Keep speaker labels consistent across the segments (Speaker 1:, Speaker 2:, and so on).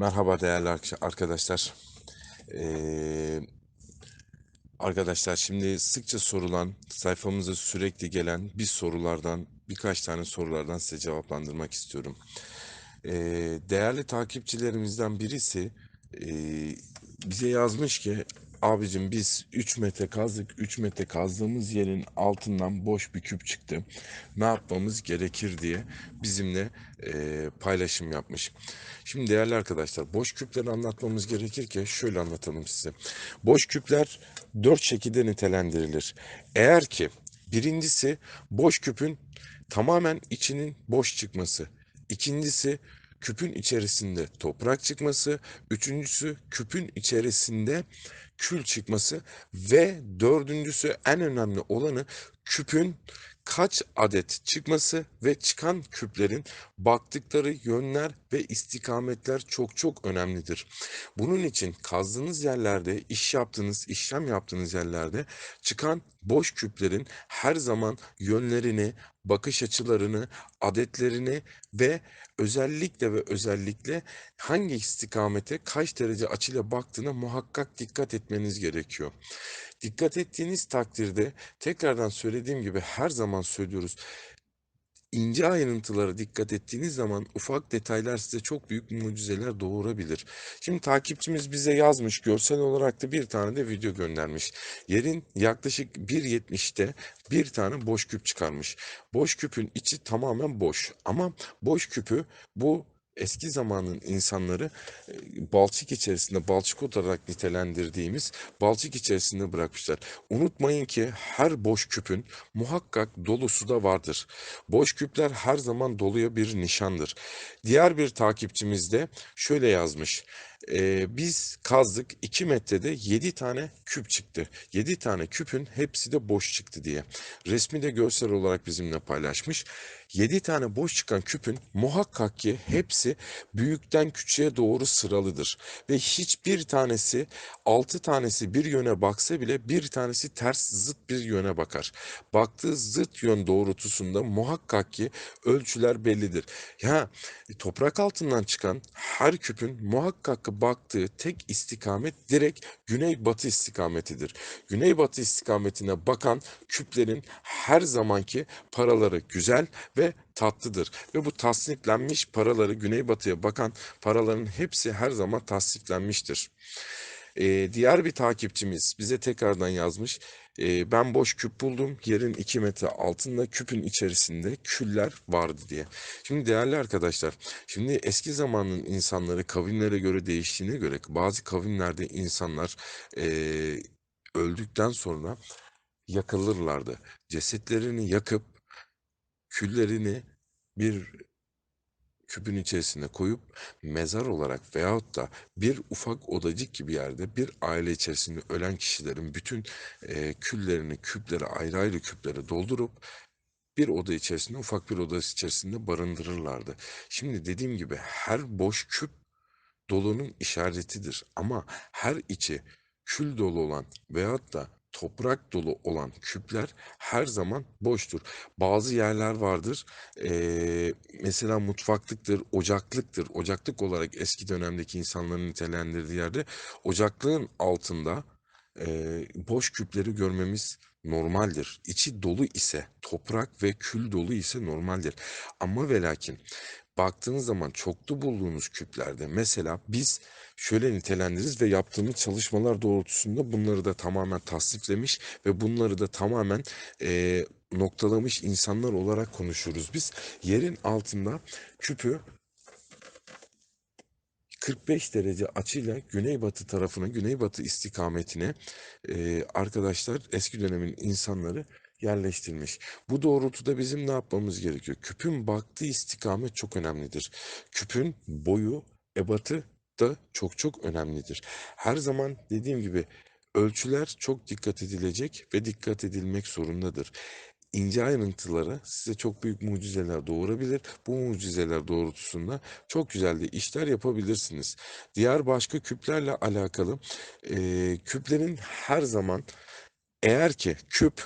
Speaker 1: Merhaba değerli ark- arkadaşlar. Ee, arkadaşlar şimdi sıkça sorulan, sayfamıza sürekli gelen bir sorulardan, birkaç tane sorulardan size cevaplandırmak istiyorum. Ee, değerli takipçilerimizden birisi e, bize yazmış ki abicim biz 3 metre kazdık. 3 metre kazdığımız yerin altından boş bir küp çıktı. Ne yapmamız gerekir diye bizimle e, paylaşım yapmış. Şimdi değerli arkadaşlar boş küpleri anlatmamız gerekir ki şöyle anlatalım size. Boş küpler 4 şekilde nitelendirilir. Eğer ki birincisi boş küpün tamamen içinin boş çıkması. İkincisi küpün içerisinde toprak çıkması, üçüncüsü küpün içerisinde kül çıkması ve dördüncüsü en önemli olanı küpün kaç adet çıkması ve çıkan küplerin baktıkları yönler ve istikametler çok çok önemlidir. Bunun için kazdığınız yerlerde, iş yaptığınız, işlem yaptığınız yerlerde çıkan boş küplerin her zaman yönlerini, bakış açılarını, adetlerini ve özellikle ve özellikle hangi istikamete kaç derece açıyla baktığına muhakkak dikkat etmeniz gerekiyor. Dikkat ettiğiniz takdirde tekrardan söylediğim gibi her zaman söylüyoruz. İnce ayrıntılara dikkat ettiğiniz zaman ufak detaylar size çok büyük mucizeler doğurabilir. Şimdi takipçimiz bize yazmış görsel olarak da bir tane de video göndermiş. Yerin yaklaşık 1.70'te bir tane boş küp çıkarmış. Boş küpün içi tamamen boş ama boş küpü bu eski zamanın insanları e, balçık içerisinde balçık olarak nitelendirdiğimiz balçık içerisinde bırakmışlar. Unutmayın ki her boş küpün muhakkak dolusu da vardır. Boş küpler her zaman doluya bir nişandır. Diğer bir takipçimiz de şöyle yazmış. Ee, biz kazdık 2 metrede 7 tane küp çıktı. 7 tane küpün hepsi de boş çıktı diye. Resmi de görsel olarak bizimle paylaşmış. 7 tane boş çıkan küpün muhakkak ki hepsi büyükten küçüğe doğru sıralıdır. Ve hiçbir tanesi 6 tanesi bir yöne baksa bile bir tanesi ters zıt bir yöne bakar. Baktığı zıt yön doğrultusunda muhakkak ki ölçüler bellidir. Ya toprak altından çıkan her küpün muhakkak ki baktığı tek istikamet direkt güneybatı istikametidir. Güneybatı istikametine bakan küplerin her zamanki paraları güzel ve tatlıdır. Ve bu tasniflenmiş paraları güneybatıya bakan paraların hepsi her zaman tasniflenmiştir. Ee, diğer bir takipçimiz bize tekrardan yazmış. Ben boş küp buldum. Yerin 2 metre altında küpün içerisinde küller vardı diye. Şimdi değerli arkadaşlar, şimdi eski zamanın insanları kavimlere göre değiştiğine göre bazı kavimlerde insanlar eee, öldükten sonra yakılırlardı. Cesetlerini yakıp küllerini bir küpün içerisine koyup mezar olarak veyahut da bir ufak odacık gibi yerde bir aile içerisinde ölen kişilerin bütün eee, küllerini küplere ayrı ayrı küplere doldurup bir oda içerisinde ufak bir oda içerisinde barındırırlardı. Şimdi dediğim gibi her boş küp dolunun işaretidir ama her içi kül dolu olan veyahut da toprak dolu olan küpler her zaman boştur. Bazı yerler vardır. eee, mesela mutfaklıktır, ocaklıktır. Ocaklık olarak eski dönemdeki insanların nitelendirdiği yerde ocaklığın altında eee, boş küpleri görmemiz normaldir. İçi dolu ise, toprak ve kül dolu ise normaldir. Ama ve lakin baktığınız zaman çoklu bulduğunuz küplerde mesela biz şöyle nitelendiririz ve yaptığımız çalışmalar doğrultusunda bunları da tamamen tasniflemiş ve bunları da tamamen eee, noktalamış insanlar olarak konuşuruz biz. Yerin altında küpü 45 derece açıyla güneybatı tarafına, güneybatı istikametine eee, arkadaşlar eski dönemin insanları yerleştirmiş. Bu doğrultuda bizim ne yapmamız gerekiyor? Küpün baktığı istikamet çok önemlidir. Küpün boyu, ebatı da çok çok önemlidir. Her zaman dediğim gibi ölçüler çok dikkat edilecek ve dikkat edilmek zorundadır. İnce ayrıntıları size çok büyük mucizeler doğurabilir. Bu mucizeler doğrultusunda çok güzel de işler yapabilirsiniz. Diğer başka küplerle alakalı eee, küplerin her zaman eğer ki küp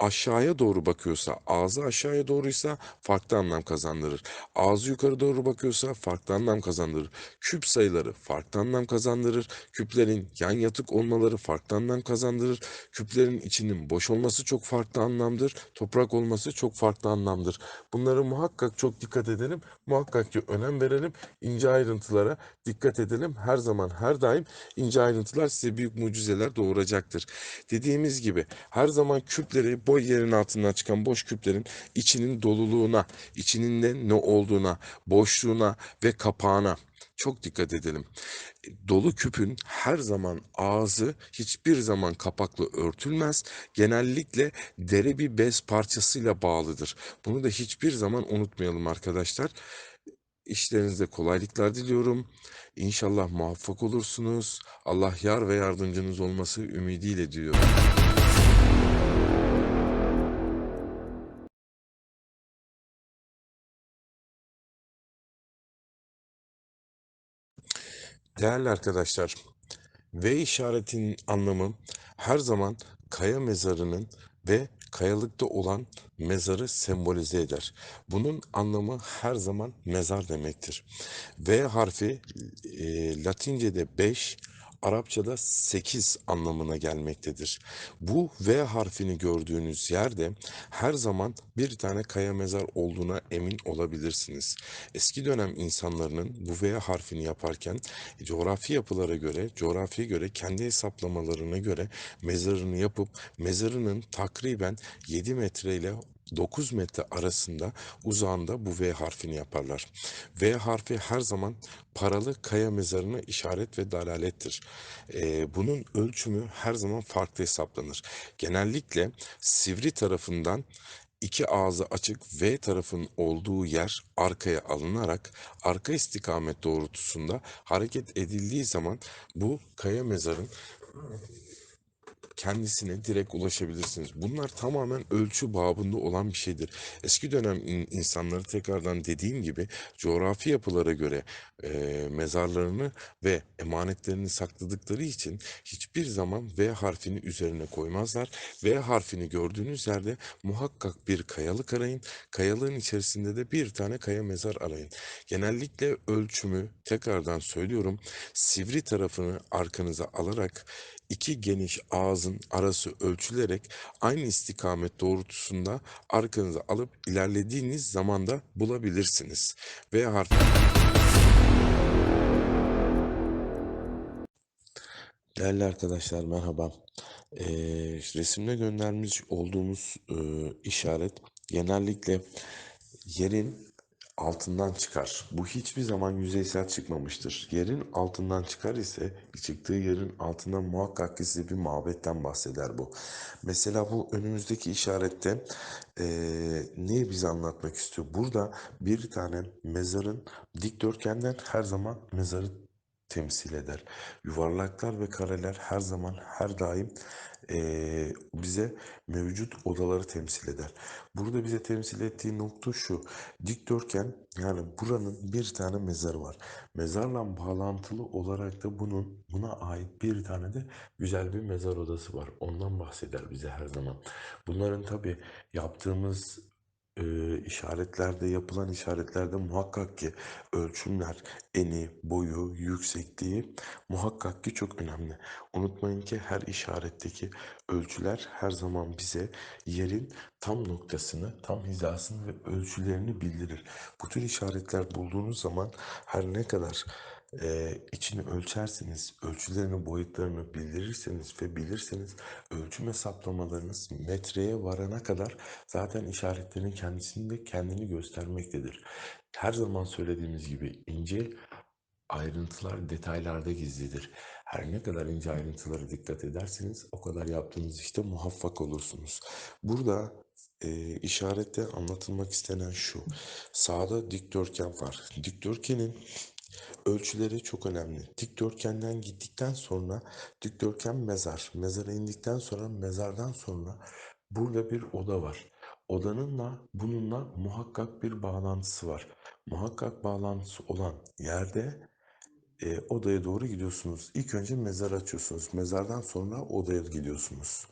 Speaker 1: aşağıya doğru bakıyorsa, ağzı aşağıya doğruysa farklı anlam kazandırır. Ağzı yukarı doğru bakıyorsa farklı anlam kazandırır. Küp sayıları farklı anlam kazandırır. Küplerin yan yatık olmaları farklı anlam kazandırır. Küplerin içinin boş olması çok farklı anlamdır. Toprak olması çok farklı anlamdır. Bunları muhakkak çok dikkat edelim. Muhakkak ki önem verelim. İnce ayrıntılara dikkat edelim. Her zaman her daim ince ayrıntılar size büyük mucizeler doğuracaktır. Dediğimiz gibi her zaman küpleri boy yerin altından çıkan boş küplerin içinin doluluğuna, içinin de ne olduğuna, boşluğuna ve kapağına çok dikkat edelim. Dolu küpün her zaman ağzı hiçbir zaman kapaklı örtülmez. Genellikle deri bir bez parçasıyla bağlıdır. Bunu da hiçbir zaman unutmayalım arkadaşlar. İşlerinizde kolaylıklar diliyorum. İnşallah muvaffak olursunuz. Allah yar ve yardımcınız olması ümidiyle diliyorum. Değerli arkadaşlar, V işaretinin anlamı her zaman kaya mezarının ve kayalıkta olan mezarı sembolize eder. Bunun anlamı her zaman mezar demektir. V harfi e, Latince'de 5, Arapçada 8 anlamına gelmektedir. Bu V harfini gördüğünüz yerde her zaman bir tane kaya mezar olduğuna emin olabilirsiniz. Eski dönem insanların bu V harfini yaparken coğrafi yapılara göre, coğrafiye göre, kendi hesaplamalarına göre mezarını yapıp mezarının takriben 7 metre ile 9 metre arasında uzağında bu V harfini yaparlar. V harfi her zaman paralı kaya mezarına işaret ve dalalettir. Ee, bunun ölçümü her zaman farklı hesaplanır. Genellikle sivri tarafından iki ağzı açık V tarafın olduğu yer arkaya alınarak arka istikamet doğrultusunda hareket edildiği zaman bu kaya mezarın kendisine direkt ulaşabilirsiniz. Bunlar tamamen ölçü babında olan bir şeydir. Eski dönem in- insanları tekrardan dediğim gibi coğrafi yapılara göre e, mezarlarını ve emanetlerini sakladıkları için hiçbir zaman V harfini üzerine koymazlar. V harfini gördüğünüz yerde muhakkak bir kayalık arayın. Kayalığın içerisinde de bir tane kaya mezar arayın. Genellikle ölçümü tekrardan söylüyorum sivri tarafını arkanıza alarak iki geniş ağzın arası ölçülerek aynı istikamet doğrultusunda arkanıza alıp ilerlediğiniz zamanda bulabilirsiniz. V harfi Değerli arkadaşlar merhaba. Ee, resimde göndermiş olduğumuz e, işaret genellikle yerin altından çıkar. Bu hiçbir zaman yüzeysel çıkmamıştır. Yerin altından çıkar ise çıktığı yerin altından muhakkak size bir mabetten bahseder bu. Mesela bu önümüzdeki işarette eee neyi bize anlatmak istiyor? Burada bir tane mezarın dikdörtgenden her zaman mezarı temsil eder. Yuvarlaklar ve kareler her zaman her daim eee, bize mevcut odaları temsil eder. Burada bize temsil ettiği nokta şu. Dikdörtgen yani buranın bir tane mezarı var. Mezarla bağlantılı olarak da bunun buna ait bir tane de güzel bir mezar odası var. Ondan bahseder bize her zaman. Bunların tabii yaptığımız e, işaretlerde yapılan işaretlerde muhakkak ki ölçümler, eni, boyu, yüksekliği muhakkak ki çok önemli. Unutmayın ki her işaretteki ölçüler her zaman bize yerin tam noktasını, tam hizasını ve ölçülerini bildirir. Bu tür işaretler bulduğunuz zaman her ne kadar e, içini ölçerseniz, ölçülerini, boyutlarını bildirirseniz ve bilirseniz ölçüm hesaplamalarınız metreye varana kadar zaten işaretlerin kendisinde kendini göstermektedir. Her zaman söylediğimiz gibi ince ayrıntılar detaylarda gizlidir. Her ne kadar ince ayrıntılara dikkat ederseniz o kadar yaptığınız işte muvaffak olursunuz. Burada e, işarette anlatılmak istenen şu. Sağda dikdörtgen var. Dikdörtgenin ölçüleri çok önemli. Dikdörtgenden gittikten sonra dikdörtgen mezar. Mezara indikten sonra mezardan sonra burada bir oda var. Odanınla bununla muhakkak bir bağlantısı var. Muhakkak bağlantısı olan yerde e, odaya doğru gidiyorsunuz. İlk önce mezar açıyorsunuz. Mezardan sonra odaya gidiyorsunuz.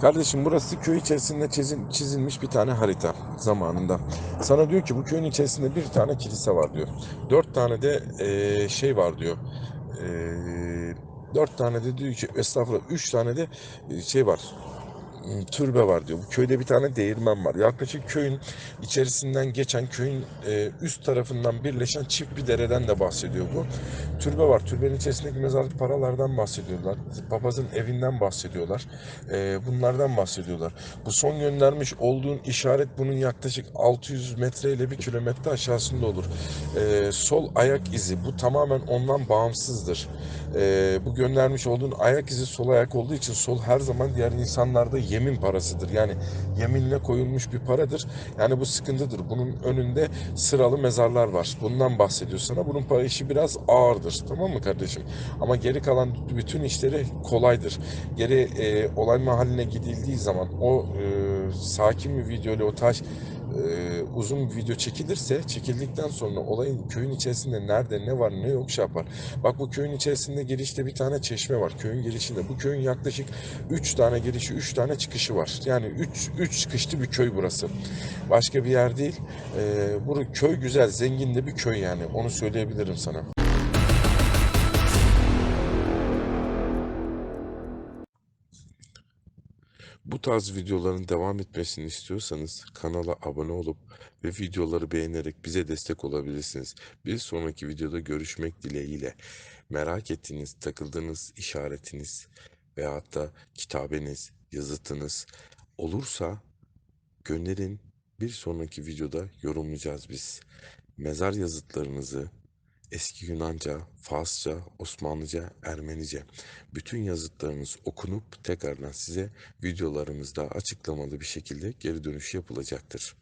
Speaker 1: Kardeşim burası köy içerisinde çizin- çizilmiş bir tane harita zamanında. Sana diyor ki bu köyün içerisinde bir tane kilise var diyor. Dört tane de eee, şey var diyor. Eee, dört tane de diyor ki estağfurullah üç tane de e, şey var. M, Türbe var diyor. Bu köyde bir tane değirmen var. Yaklaşık köyün içerisinden geçen köyün e, üst tarafından birleşen çift bir dereden de bahsediyor bu. Türbe var. Türbenin içerisindeki mezarlık paralardan bahsediyorlar. Papazın evinden bahsediyorlar. E, bunlardan bahsediyorlar. Bu son göndermiş olduğun işaret bunun yaklaşık 600 metre ile bir kilometre aşağısında olur. E, sol ayak izi bu tamamen ondan bağımsızdır. E, bu göndermiş olduğun ayak izi sol ayak olduğu için sol her zaman diğer insanlarda yemin parasıdır. Yani yeminle koyulmuş bir paradır. Yani bu sıkıntıdır. Bunun önünde sıralı mezarlar var. Bundan bahsediyor sana. Bunun para işi biraz ağırdır. Tamam mı kardeşim? Ama geri kalan bütün işleri kolaydır. Geri e, olay mahalline gidildiği zaman o e, sakin bir video ile o taş e, uzun bir video çekilirse çekildikten sonra olayın köyün içerisinde nerede ne var ne yok şey yapar. Bak bu köyün içerisinde girişte bir tane çeşme var. Köyün girişinde. Bu köyün yaklaşık 3 tane girişi 3 tane çıkışı var. Yani 3 3 çıkışlı bir köy burası. Başka bir yer değil. E, bu köy güzel, zengin de bir köy yani. Onu söyleyebilirim sana. Bu tarz videoların devam etmesini istiyorsanız kanala abone olup ve videoları beğenerek bize destek olabilirsiniz. Bir sonraki videoda görüşmek dileğiyle. Merak ettiğiniz, takıldığınız işaretiniz veyahut da kitabeniz, yazıtınız olursa gönderin. Bir sonraki videoda yorumlayacağız biz. Mezar yazıtlarınızı eski Yunanca, Farsça, Osmanlıca, Ermenice bütün yazıtlarınız okunup tekrardan size videolarımızda açıklamalı bir şekilde geri dönüş yapılacaktır.